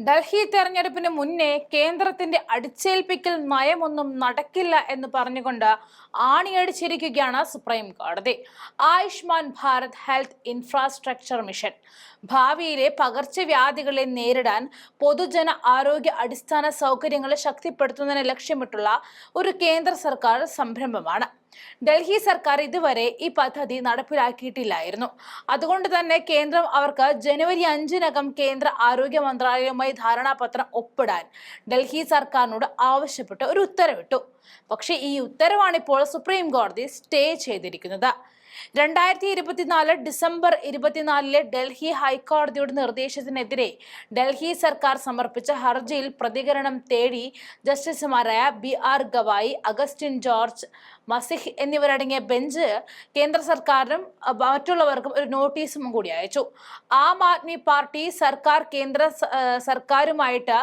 ഡൽഹി തെരഞ്ഞെടുപ്പിന് മുന്നേ കേന്ദ്രത്തിന്റെ അടിച്ചേൽപ്പിക്കൽ നയമൊന്നും നടക്കില്ല എന്ന് പറഞ്ഞുകൊണ്ട് ആണിയടിച്ചിരിക്കുകയാണ് സുപ്രീം കോടതി. Ayushman Bharat health infrastructure mission. ഭാവിയിലെ പകർച്ചവ്യാധികളെ നേരിടാൻ പൊതുജന ആരോഗ്യ അടിസ്ഥാന സൗകര്യങ്ങളെ ശക്തിപ്പെടുത്തുന്നതിന് ലക്ഷ്യമിട്ടുള്ള ഒരു കേന്ദ്ര സർക്കാർ സംരംഭമാണ്. ഡൽഹി സർക്കാർ ഇതുവരെ ഈ പദ്ധതി നടപ്പിലാക്കിയിട്ടില്ലായിരുന്നു. അതുകൊണ്ട് തന്നെ കേന്ദ്രം അവർക്ക് ജനുവരി അഞ്ചിനകം കേന്ദ്ര ആരോഗ്യ മന്ത്രാലയവുമായി ധാരണാപത്രം ഒപ്പിടാൻ ഡൽഹി സർക്കാരിനോട് ആവശ്യപ്പെട്ട് ഒരു ഉത്തരവിട്ടു. പക്ഷേ ഈ ഉത്തരവാണ് ഇപ്പോൾ സുപ്രീം കോടതി സ്റ്റേ ചെയ്തിരിക്കുന്നത്. രണ്ടായിരത്തി ഇരുപത്തിനാല് ഡിസംബർ ഇരുപത്തിനാലിലെ ഡൽഹി ഹൈക്കോടതിയുടെ നിർദ്ദേശത്തിനെതിരെ ഡൽഹി സർക്കാർ സമർപ്പിച്ച ഹർജിയിൽ പ്രതികരണം തേടി ജസ്റ്റിസുമാരായ B R Gavai Augustine George Masih എന്നിവരടങ്ങിയ ബെഞ്ച് കേന്ദ്ര സർക്കാരിനും മറ്റുള്ളവർക്കും ഒരു നോട്ടീസും കൂടി അയച്ചു. ആം ആദ്മി പാർട്ടി സർക്കാർ കേന്ദ്ര സർക്കാരുമായിട്ട്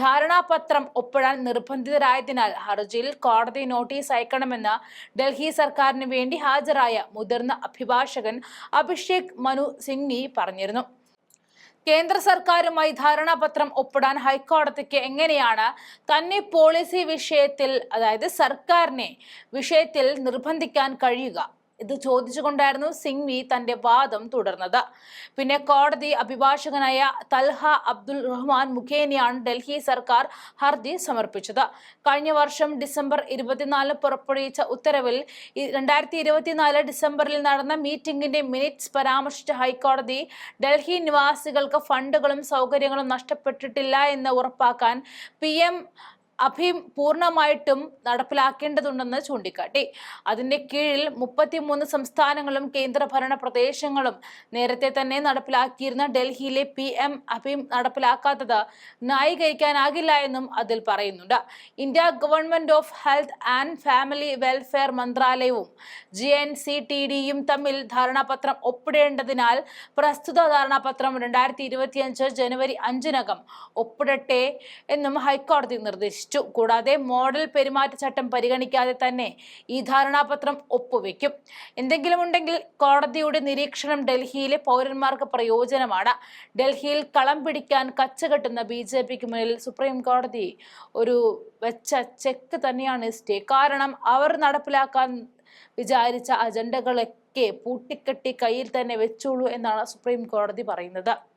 ധാരണാപത്രം ഒപ്പിടാൻ നിർബന്ധിതരായതിനാൽ ഹർജിയിൽ കോടതി നോട്ടീസ് അയക്കണമെന്ന് ഡൽഹി സർക്കാരിന് വേണ്ടി ഹാജരായ മുതിർന്ന അഭിഭാഷകൻ അഭിഷേക് മനു സിംഗ്വി പറഞ്ഞിരുന്നു. കേന്ദ്ര സർക്കാരുമായി ധാരണാപത്രം ഒപ്പിടാൻ ഹൈക്കോടതിക്ക് എങ്ങനെയാണ് തന്നെ പോളിസി വിഷയത്തിൽ അതായത് സർക്കാരിനെ വിഷയത്തിൽ നിർബന്ധിക്കാൻ കഴിയുക? ഇത് ചോദിച്ചുകൊണ്ടായിരുന്നു സിംഗ്വി തന്റെ വാദം തുടർന്നത്. പിന്നെ കോടതി അഭിഭാഷകനായ തൽഹ അബ്ദുൽ റഹ്മാൻ മുഖേനയാണ് ഡൽഹി സർക്കാർ ഹർജി സമർപ്പിച്ചത്. കഴിഞ്ഞ വർഷം ഡിസംബർ ഇരുപത്തിനാല് പുറപ്പെടുവിച്ച ഉത്തരവിൽ രണ്ടായിരത്തി ഇരുപത്തിനാല് ഡിസംബറിൽ നടന്ന മീറ്റിംഗിന്റെ മിനിറ്റ്സ് പരാമർശിച്ച ഹൈക്കോടതി ഡൽഹി നിവാസികൾക്ക് ഫണ്ടുകളും സൗകര്യങ്ങളും നഷ്ടപ്പെട്ടിട്ടില്ല എന്ന് ഉറപ്പാക്കാൻ പി എം അഭീം പൂർണമായിട്ടും നടപ്പിലാക്കേണ്ടതുണ്ടെന്ന് ചൂണ്ടിക്കാട്ടി. അതിന്റെ കീഴിൽ മുപ്പത്തിമൂന്ന് സംസ്ഥാനങ്ങളും കേന്ദ്രഭരണ പ്രദേശങ്ങളും നേരത്തെ തന്നെ നടപ്പിലാക്കിയിരുന്ന ഡൽഹിയിലെ പി എം അഭിം നടപ്പിലാക്കാത്തത് ന്യായീകരിക്കാനാകില്ല എന്നും അതിൽ പറയുന്നുണ്ട്. India government of health and family welfare മന്ത്രാലയവും ജി എൻ സി ടി ഡിയും തമ്മിൽ ധാരണാപത്രം ഒപ്പിടേണ്ടതിനാൽ പ്രസ്തുത ധാരണാപത്രം രണ്ടായിരത്തി ഇരുപത്തിയഞ്ച് ജനുവരി അഞ്ചിനകം ഒപ്പിടട്ടെ എന്നും ഹൈക്കോടതി നിർദ്ദേശിച്ചു. കൂടാതെ മോഡൽ പെരുമാറ്റച്ചട്ടം പരിഗണിക്കാതെ തന്നെ ഈ ധാരണാപത്രം ഒപ്പുവെക്കും. എന്തെങ്കിലും ഉണ്ടെങ്കിൽ കോടതിയുടെ നിരീക്ഷണം ഡൽഹിയിലെ പൗരന്മാർക്ക് പ്രയോജനമാണ്. ഡൽഹിയിൽ കളം പിടിക്കാൻ കച്ചകെട്ടുന്ന ബി ജെ പിക്ക് മുന്നിൽ സുപ്രീം കോടതി ഒരു വെച്ച ചെക്ക് തന്നെയാണ് സ്റ്റേ. കാരണം അവർ നടപ്പിലാക്കാൻ വിചാരിച്ച അജണ്ടകളൊക്കെ പൂട്ടിക്കെട്ടി കയ്യിൽ തന്നെ വെച്ചോളൂ എന്നാണ് സുപ്രീം കോടതി പറയുന്നത്.